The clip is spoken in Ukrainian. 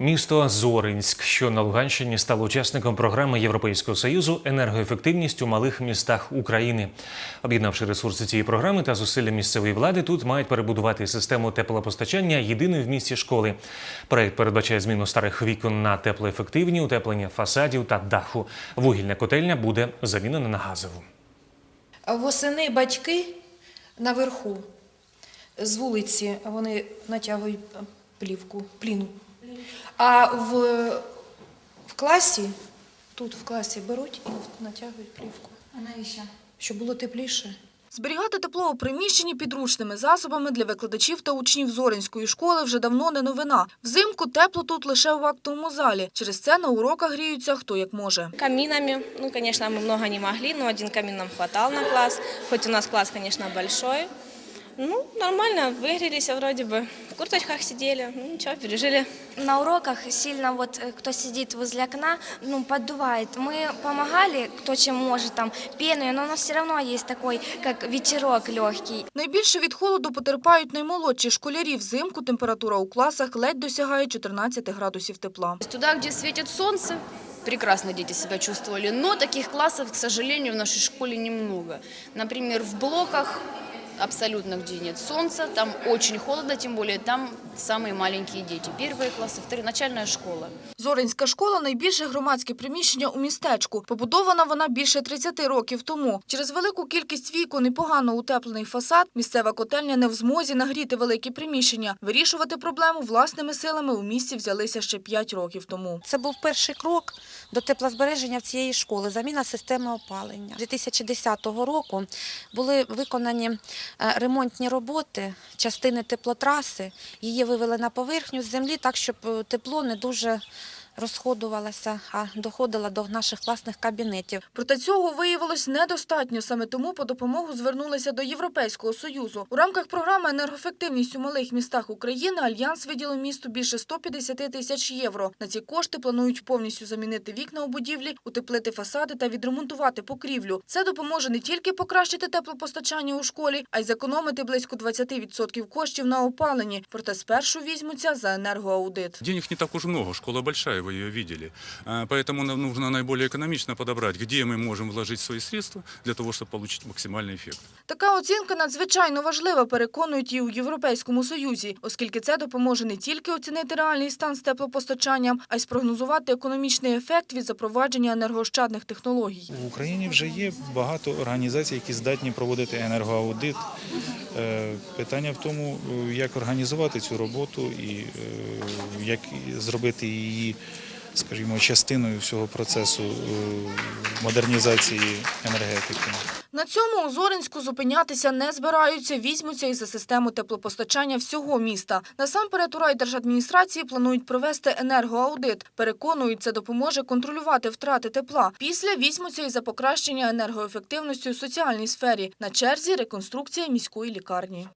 Місто Зоринськ, що на Луганщині, стало учасником програми Європейського союзу енергоефективність у малих містах України. Об'єднавши ресурси цієї програми та зусилля місцевої влади, тут мають перебудувати систему теплопостачання єдиної в місті школи. Проект передбачає зміну старих вікон на теплоефективні, утеплення фасадів та даху. Вугільна котельня буде замінена на газову. Восени батьки наверху з вулиці вони натягують плівку, пліну. А в, в класі, тут в класі беруть і натягують плівку. А навіщо? Щоб було тепліше. Зберігати тепло у приміщенні підручними засобами для викладачів та учнів Зоринської школи вже давно не новина. Взимку тепло тут лише в актовому залі. Через це на уроках гріються хто як може. Каминами, ну, конечно, мы много не могли, но один камин нам хватал на класс. Хоть у нас класс, конечно, большой. Ну, нормально, выгрелись вроде бы. В курточках сидели, ну, ничего, пережили. На уроках сильно вот э, кто сидит возле окна, ну, поддувает. Мы помогали, кто чем может, там, пеной, но у нас все равно есть такой, как ветерок легкий. Найбільше від холоду потерпають наймолодші школярі. Взимку температура у класах ледь досягає 14 градусів тепла. Туда, где светит солнце, прекрасно дети себя чувствовали, но таких классов, к сожалению, в нашей школе немного. Например, в блоках абсолютно где нет солнца, там очень холодно, тем более там самые маленькие дети, первые классы, вторые, начальная школа. Зоринська школа – найбільше громадське приміщення у містечку. Побудована вона більше 30 років тому. Через велику кількість вікон і погано утеплений фасад місцева котельня не в змозі нагріти великі приміщення. Вирішувати проблему власними силами у місті взялися ще 5 років тому. Це був перший крок до теплозбереження в цієї школи, заміна системи опалення. 2010 року були виконані е, ремонтні роботи, частини теплотраси. Її вивели на поверхню з землі так, щоб е, тепло не дуже розходувалося, а доходило до наших власних кабінетів. Проте цього виявилось недостатньо. Саме тому по допомогу звернулися до Європейського Союзу. У рамках програми «Енергоефективність у малих містах України» Альянс виділив місту більше 150 тисяч євро. На ці кошти планують повністю замінити вікна у будівлі, утеплити фасади та відремонтувати покрівлю. Це допоможе не тільки покращити теплопостачання у школі, а й зекономити близько 20% коштів на опаленні. Проте спершу візьмуться за енергоаудит. Денег не так уж много, школа большая, вы ее видели. А, Поэтому нам нужно наиболее экономично подобрать, где мы можем вложить свои средства для того, чтобы получить максимальный эффект. Така оцінка надзвичайно важлива, переконують і у Європейському Союзі, оскільки це допоможе не тільки оцінити реальний стан з теплопостачанням, а й спрогнозувати економічний ефект від запровадження енергоощадних технологій. В Україні вже є багато організацій, які здатні проводити енергоаудит. Е, Питання в тому, е, як організувати цю роботу і е, як зробити її, скажімо, частиною всього процесу е, модернізації енергетики. На цьому у Зоринську зупинятися не збираються, візьмуться і за систему теплопостачання всього міста. Насамперед у райдержадміністрації планують провести енергоаудит. Переконують, це допоможе контролювати втрати тепла. Після візьмуться і за покращення енергоефективності у соціальній сфері. На черзі реконструкція міської лікарні.